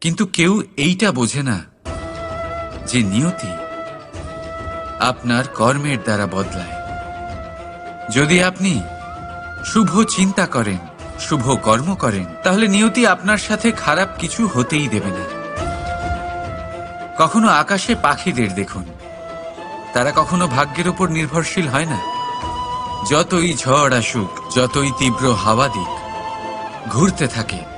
কিন্তু কেউ এইটা বোঝে না যে নিয়তি আপনার কর্মের দ্বারা বদলায়। যদি আপনি শুভ চিন্তা করেন, শুভ কর্ম করেন, তাহলে নিয়তি আপনার সাথে খারাপ কিছু হতেই দেবে না। কখনো আকাশে পাখিদের দেখুন, তারা কখনো ভাগ্যের উপর নির্ভরশীল হয় না। যতই ঝড় আসুক, যতই তীব্র হাওয়া দিক, ঘুরতে থাকে।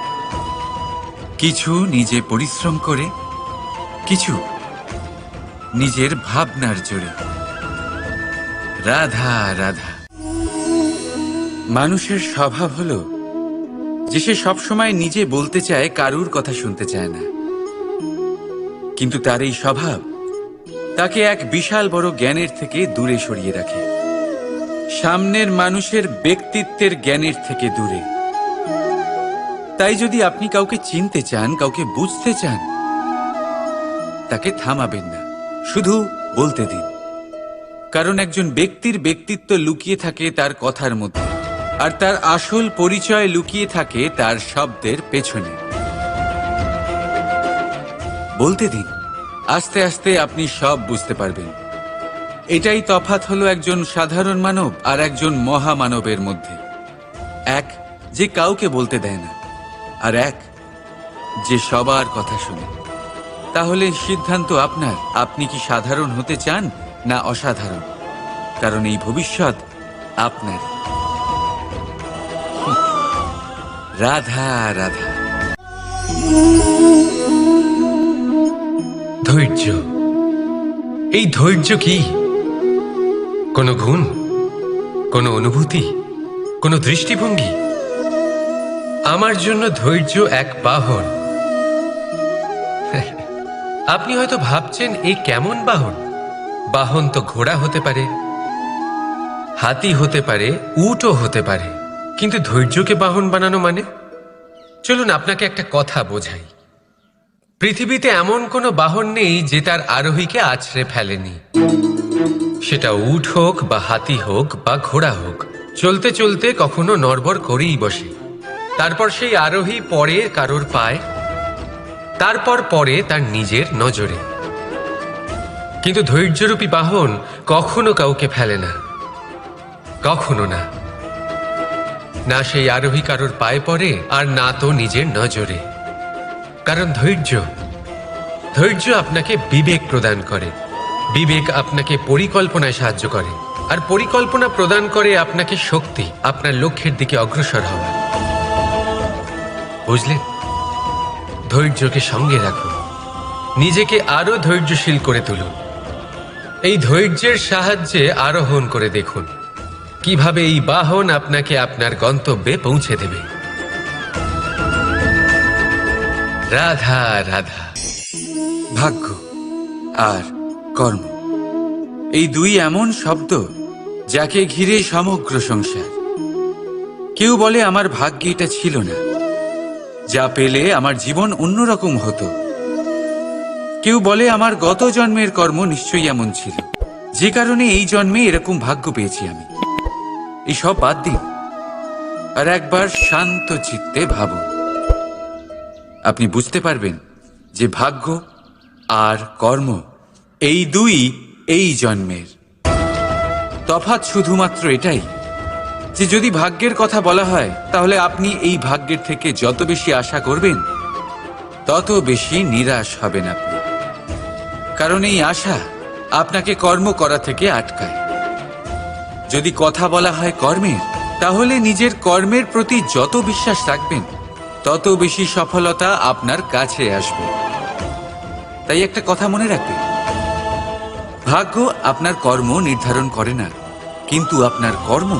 কিছু নিজে পরিশ্রম করে, কিছু নিজের ভাবনার জোরে। রাধা রাধা। মানুষের স্বভাব হলো যে সে সবসময় নিজে বলতে চায়, কারুর কথা শুনতে চায় না। কিন্তু তার এই স্বভাব তাকে এক বিশাল বড় জ্ঞানের থেকে দূরে সরিয়ে রাখে। সামনের মানুষের ব্যক্তিত্বের জ্ঞানের থেকে দূরে। তাই যদি আপনি কাউকে চিনতে চান, কাউকে বুঝতে চান, তাকে থামাবেন না। শুধু বলতে দিন। কারণ একজন ব্যক্তির ব্যক্তিত্ব লুকিয়ে থাকে তার কথার মধ্যে, আর তার আসল পরিচয় লুকিয়ে থাকে তার শব্দের পেছনে। বলতে দিন। আস্তে আস্তে আপনি সব বুঝতে পারবেন। এটাই তফাৎ হলো একজন সাধারণ মানব আর একজন মহামানবের মধ্যে। এক, যে কাউকে বলতে দেয় না। আর এক, যে সবার কথা শুনে। তাহলে সিদ্ধান্ত আপনার। আপনি কি সাধারণ হতে চান না অসাধারণ? কারণ এই ভবিষ্যৎ আপনার। রাধা রাধা। ধৈর্য। এই ধৈর্য কি? কোনো গুণ? কোনো অনুভূতি? কোনো দৃষ্টিভঙ্গি? আমার জন্য ধৈর্য এক বাহন। আপনি হয়তো ভাবছেন এই কেমন বাহন? বাহন তো ঘোড়া হতে পারে, হাতি হতে পারে, উটও হতে পারে। কিন্তু ধৈর্যকে বাহন বানানো মানে? চলুন আপনাকে একটা কথা বোঝাই। পৃথিবীতে এমন কোনো বাহন নেই যে তার আরোহীকে আছড়ে ফেলেনি। সেটা উট হোক বা হাতি হোক বা ঘোড়া হোক, চলতে চলতে কখনো নড়বড় করেই বসে। তারপর সেই আরোহী পরে কারোর পায়, তারপর পরে তার নিজের নজরে। কিন্তু ধৈর্যরূপী বাহন কখনো কাউকে ফেলে না, কখনো না। না সেই আরোহী কারোর পায়ে পড়ে, আর না তো নিজের নজরে। কারণ ধৈর্য ধৈর্য আপনাকে বিবেক প্রদান করে। বিবেক আপনাকে পরিকল্পনায় সাহায্য করে। আর পরিকল্পনা প্রদান করে আপনাকে শক্তি, আপনার লক্ষ্যের দিকে অগ্রসর হওয়া। বুঝলেন ধৈর্যকে সঙ্গে রাখুন নিজেকে আরও ধৈর্যশীল করে তুলুন। এই ধৈর্যের সাহায্যে আরোহণ করে দেখুন, কীভাবে এই বাহন আপনাকে আপনার গন্তব্যে পৌঁছে দেবে। রাধা রাধা। ভাগ্য আর কর্ম, এই দুই এমন শব্দ যাকে ঘিরে সমগ্র সংসার। কেউ বলে, আমার ভাগ্যে এটা ছিল না। যা পেলে আমার জীবন অন্যরকম হতো। কেউ বলে আমার গত জন্মের কর্ম নিশ্চয়ই এমন ছিল। যে কারণে এই জন্মে এরকম ভাগ্য পেয়েছি আমি। এই সব বাদ দিন। আর একবার শান্ত চিত্তে ভাবুন। আপনি বুঝতে পারবেন যে ভাগ্য আর কর্ম এই দুই এই জন্মের। তফাৎ শুধুমাত্র এটাই। যে যদি ভাগ্যের কথা বলা হয়, তাহলে আপনি এই ভাগ্যের থেকে যত বেশি আশা করবেন, তত বেশি নিরাশ হবেন আপনি। কারণ এই আশা আপনাকে কর্ম করা থেকে আটকায়। যদি কথা বলা হয় কর্মের তাহলে নিজের কর্মের প্রতি যত বিশ্বাস রাখবেন, তত বেশি সফলতা আপনার কাছে আসবে। তাই একটা কথা মনে রাখবেন। ভাগ্য আপনার কর্ম নির্ধারণ করে না, কিন্তু আপনার কর্ম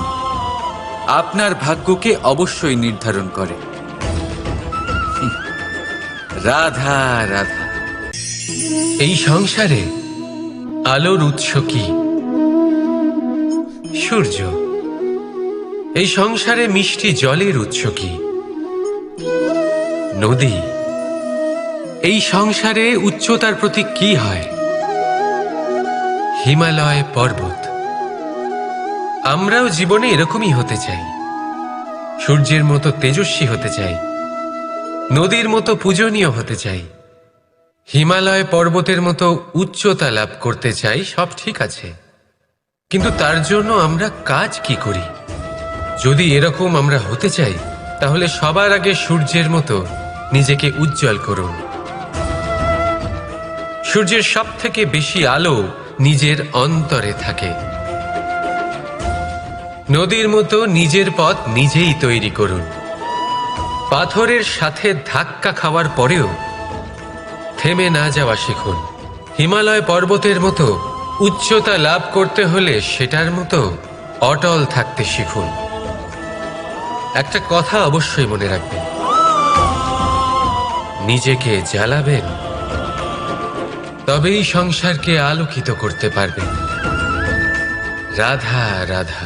আপনার ভাগ্যকে অবশ্যই নির্ধারণ করে। রাধা রাধা। এই সংসারে আলোর উৎস কি? সূর্য। এই সংসারে মিষ্টি জলের উৎস কি? নদী। এই সংসারে উচ্চতার প্রতীক কি হয়? হিমালয় পর্বত। আমরাও জীবনে এরকমই হতে চাই। সূর্যের মতো তেজস্বী হতে চাই। নদীর মতো পূজনীয় হতে চাই। হিমালয় পর্বতের মতো উচ্চতা লাভ করতে চাই, সব ঠিক আছে। কিন্তু তার জন্য আমরা কাজ কি করি? যদি এরকম আমরা হতে চাই, তাহলে সবার আগে সূর্যের মতো নিজেকে উজ্জ্বল করুন। সূর্যের সব থেকে বেশি আলো নিজের অন্তরে থাকে। নদীর মতো নিজের পথ নিজেই তৈরি করুন। পাথরের সাথে ধাক্কা খাওয়ার পরেও থেমে না যাওয়া শিখুন। হিমালয় পর্বতের মতো উচ্চতা লাভ করতে হলে সেটার মতো অটল থাকতে শিখুন। একটা কথা অবশ্যই মনে রাখবেন। নিজেকে জ্বালাবেন, তবেই সংসারকে আলোকিত করতে পারবেন। রাধা রাধা।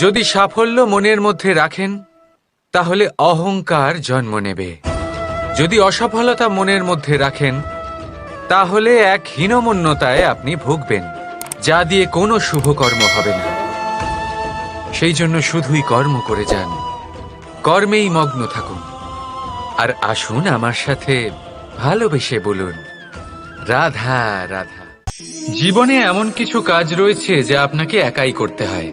যদি সাফল্য মনের মধ্যে রাখেন, তাহলে অহংকার জন্ম নেবে। যদি অসফলতা মনের মধ্যে রাখেন, তাহলে এক হীনমন্যতায় আপনি ভুগবেন, যা দিয়ে কোনো শুভকর্ম হবে না। সেই জন্য শুধুই কর্ম করে যান। কর্মেই মগ্ন থাকুন। আর আসুন আমার সাথে ভালোবেসে বলুন, রাধা রাধা। জীবনে এমন কিছু কাজ রয়েছে যা আপনাকে একাই করতে হয়।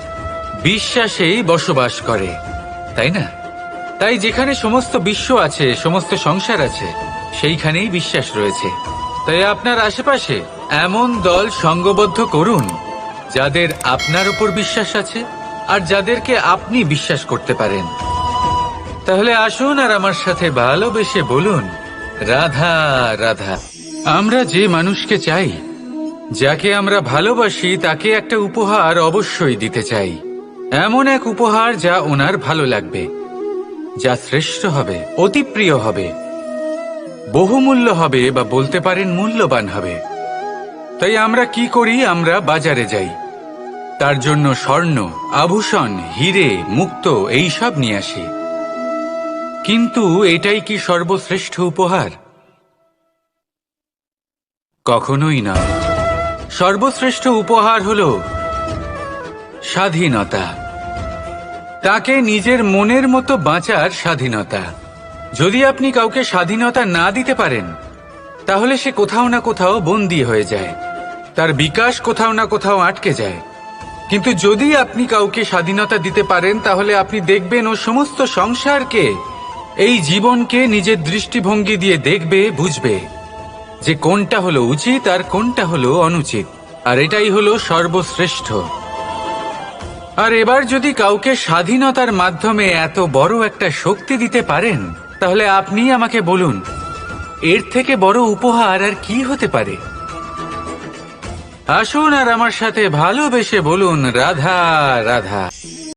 বিশ্বাসেই বসবাস করে, তাই না? তাই যেখানে সমস্ত বিশ্ব আছে, সমস্ত সংসার আছে, সেইখানেই বিশ্বাস রয়েছে। তাই আপনার আশেপাশে এমন দল সঙ্গবদ্ধ করুন, যাদের আপনার উপর বিশ্বাস আছে আর যাদেরকে আপনি বিশ্বাস করতে পারেন। তাহলে আসুন আর আমার সাথে ভালোবেসে বলুন, রাধা রাধা। আমরা যে মানুষকে চাই, যাকে আমরা ভালোবাসি, তাকে একটা উপহার অবশ্যই দিতে চাই। এমন এক উপহার যা ওনার ভালো লাগবে, যা শ্রেষ্ঠ হবে, অতি প্রিয় হবে, বহুমূল্য হবে বা বলতে পারেন মূল্যবান হবে। তাই আমরা কি করি? আমরা বাজারে যাই। তার জন্য স্বর্ণ, আভূষণ, হিরে, মুক্ত এইসব নিয়ে আসি। কিন্তু এটাই কি সর্বশ্রেষ্ঠ উপহার? কখনোই না। সর্বশ্রেষ্ঠ উপহার হল স্বাধীনতা। তাকে নিজের মনের মতো বাঁচার স্বাধীনতা। যদি আপনি কাউকে স্বাধীনতা না দিতে পারেন, তাহলে সে কোথাও না কোথাও বন্দী হয়ে যায়। তার বিকাশ কোথাও না কোথাও আটকে যায়। কিন্তু যদি আপনি কাউকে স্বাধীনতা দিতে পারেন, তাহলে আপনি দেখবেন ও সমস্ত সংসারকে, এই জীবনকে নিজের দৃষ্টিভঙ্গি দিয়ে দেখবে, বুঝবে যে কোনটা হলো উচিত আর কোনটা হলো অনুচিত। আর এটাই হলো সর্বশ্রেষ্ঠ। আর এবার যদি কাউকে স্বাধীনতার মাধ্যমে এত বড় একটা শক্তি দিতে পারেন, তাহলে আপনি আমাকে বলুন, এর থেকে বড় উপহার আর কি হতে পারে? আসুন আর আমার সাথে ভালোবেসে বলুন, রাধা রাধা।